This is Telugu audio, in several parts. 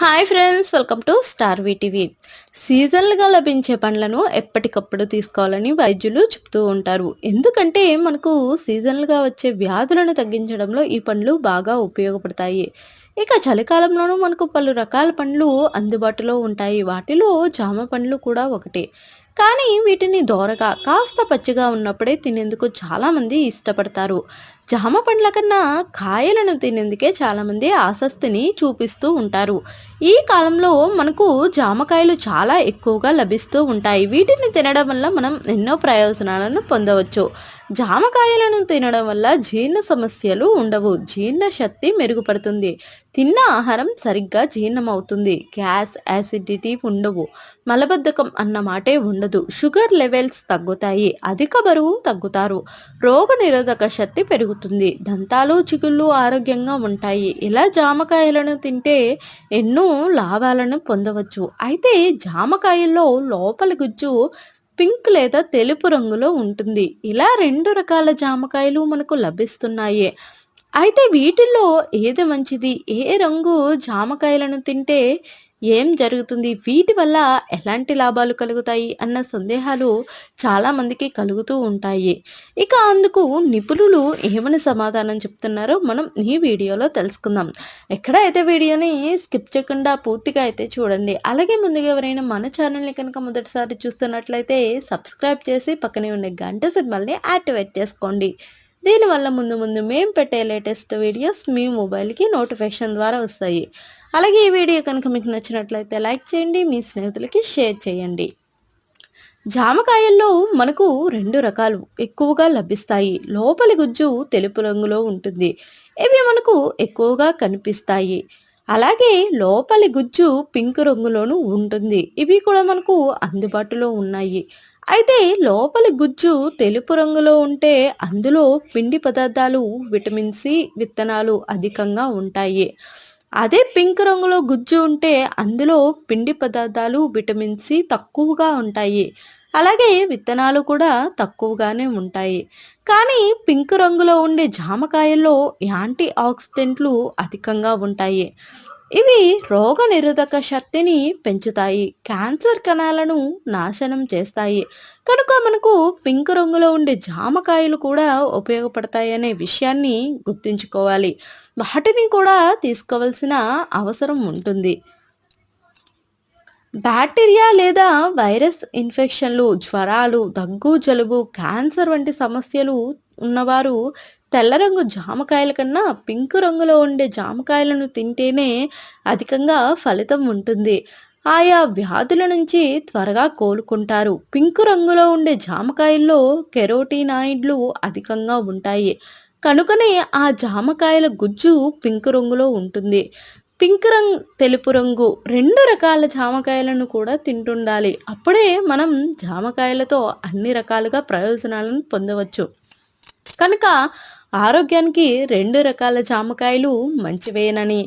Hi friends welcome to star V TV. సీజన్లుగా లభించే పండ్లను ఎప్పటికప్పుడు తీసుకోవాలని వైద్యులు చెప్తూ ఉంటారు. ఎందుకంటే మనకు సీజన్లుగా వచ్చే వ్యాధులను తగ్గించడంలో ఈ పండ్లు బాగా ఉపయోగపడతాయి. ఇక చలికాలంలోనూ మనకు పలు రకాల పండ్లు అందుబాటులో ఉంటాయి. వాటిలో జామ పండ్లు కూడా ఒకటి. కానీ వీటిని దోరగా కాస్త పచ్చిగా ఉన్నప్పుడే తినేందుకు చాలామంది ఇష్టపడతారు. జామ పండ్ల కన్నా కాయలను తినేందుకే చాలామంది ఆసక్తిని చూపిస్తూ ఉంటారు. ఈ కాలంలో మనకు జామకాయలు చాలా ఎక్కువగా లభిస్తూ ఉంటాయి. వీటిని తినడం వల్ల మనం ఎన్నో ప్రయోజనాలను పొందవచ్చు. జామకాయలను తినడం వల్ల జీర్ణ సమస్యలు ఉండవు. జీర్ణ శక్తి మెరుగుపడుతుంది. తిన్న ఆహారం సరిగ్గా జీర్ణమవుతుంది. గ్యాస్ యాసిడిటీ ఉండవు. మలబద్ధకం అన్న మాటే ఉండదు. షుగర్ లెవెల్స్ తగ్గుతాయి. అధిక బరువు తగ్గుతారు. రోగ నిరోధక శక్తి పెరుగుతుంది. దంతాలు చిగుళ్ళు ఆరోగ్యంగా ఉంటాయి. ఇలా జామకాయలను తింటే ఎన్నో లాభాలను పొందవచ్చు. అయితే జామకాయల్లో లోపల గుజ్జు పింక్ లేదా తెలుపు రంగులో ఉంటుంది. ఇలా రెండు రకాల జామకాయలు మనకు లభిస్తున్నాయి. అయితే వీటిల్లో ఏది మంచిది? ఏ రంగు జామకాయలను తింటే ఏం జరుగుతుంది? వీటి వల్ల ఎలాంటి లాభాలు కలుగుతాయి? అన్న సందేహాలు చాలామందికి కలుగుతూ ఉంటాయి. ఇక అందుకు నిపుణులు ఏమని సమాధానం చెప్తున్నారో మనం ఈ వీడియోలో తెలుసుకుందాం. ఎక్కడైతే వీడియోని స్కిప్ చేయకుండా పూర్తిగా అయితే చూడండి. అలాగే ముందుగా ఎవరైనా మన ఛానల్ని కనుక మొదటిసారి చూస్తున్నట్లయితే సబ్స్క్రైబ్ చేసి పక్కనే ఉండే గంట సింబల్ని యాక్టివేట్ చేసుకోండి. దీనివల్ల ముందు ముందు మేము పెట్టే లేటెస్ట్ వీడియోస్ మీ మొబైల్కి నోటిఫికేషన్ ద్వారా వస్తాయి. అలాగే ఈ వీడియో కనుక మీకు నచ్చినట్లయితే లైక్ చేయండి మీ స్నేహితులకి షేర్ చేయండి. జామకాయల్లో మనకు రెండు రకాలు ఎక్కువగా లభిస్తాయి. లోపలి గుజ్జు తెలుపు రంగులో ఉంటుంది. ఇవి మనకు ఎక్కువగా కనిపిస్తాయి. అలాగే లోపలి గుజ్జు పింక్ రంగులోనూ ఉంటుంది. ఇవి కూడా మనకు అందుబాటులో ఉన్నాయి. అయితే లోపలి గుజ్జు తెలుపు రంగులో ఉంటే అందులో పిండి పదార్థాలు విటమిన్ సి విత్తనాలు అధికంగా ఉంటాయి. అదే పింక్ రంగులో గుజ్జు ఉంటే అందులో పిండి పదార్థాలు విటమిన్ సి తక్కువగా ఉంటాయి. అలాగే విత్తనాలు కూడా తక్కువగానే ఉంటాయి. కానీ పింక్ రంగులో ఉండే జామకాయల్లో యాంటీ ఆక్సిడెంట్లు అధికంగా ఉంటాయి. ఇవి రోగనిరోధక శక్తిని పెంచుతాయి. క్యాన్సర్ కణాలను నాశనం చేస్తాయి. కనుక మనకు పింక్ రంగులో ఉండే జామకాయలు కూడా ఉపయోగపడతాయి అనే విషయాన్ని గుర్తుంచుకోవాలి. వాటిని కూడా తీసుకోవాల్సిన అవసరం ఉంటుంది. బ్యాక్టీరియా లేదా వైరస్ ఇన్ఫెక్షన్లు జ్వరాలు దగ్గు జలుబు క్యాన్సర్ వంటి సమస్యలు ఉన్నవారు తెల్ల రంగు జామకాయల కన్నా పింక్ రంగులో ఉండే జామకాయలను తింటేనే అధికంగా ఫలితం ఉంటుంది. ఆయా వ్యాధుల నుంచి త్వరగా కోలుకుంటారు. పింక్ రంగులో ఉండే జామకాయల్లో కెరోటినాయిడ్లు అధికంగా ఉంటాయి. కనుకనే ఆ జామకాయల గుజ్జు పింక్ రంగులో ఉంటుంది. పింక్ రంగు తెలుపు రంగు రెండు రకాల జామకాయలను కూడా తింటుండాలి. అప్పుడే మనం జామకాయలతో అన్ని రకాలుగా ప్రయోజనాలను పొందవచ్చు. కనుక ఆరోగ్యానికి రెండు రకాల జామకాయలు మంచివేనని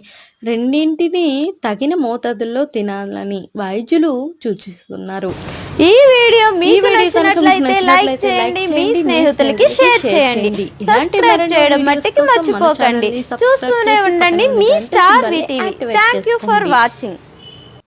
రెండింటిని తగిన మోతాదుల్లో తినాలని వైద్యులు సూచిస్తున్నారు. ఈ వీడియో మీకు నచ్చినట్లయితే లైక్ చేయండి మీ స్నేహితులకి షేర్ చేయండి. సబ్స్క్రైబ్ చేయడం మట్టికి మర్చిపోకండి. చూస్తూనే ఉండండి. మీ star TV thank you for watching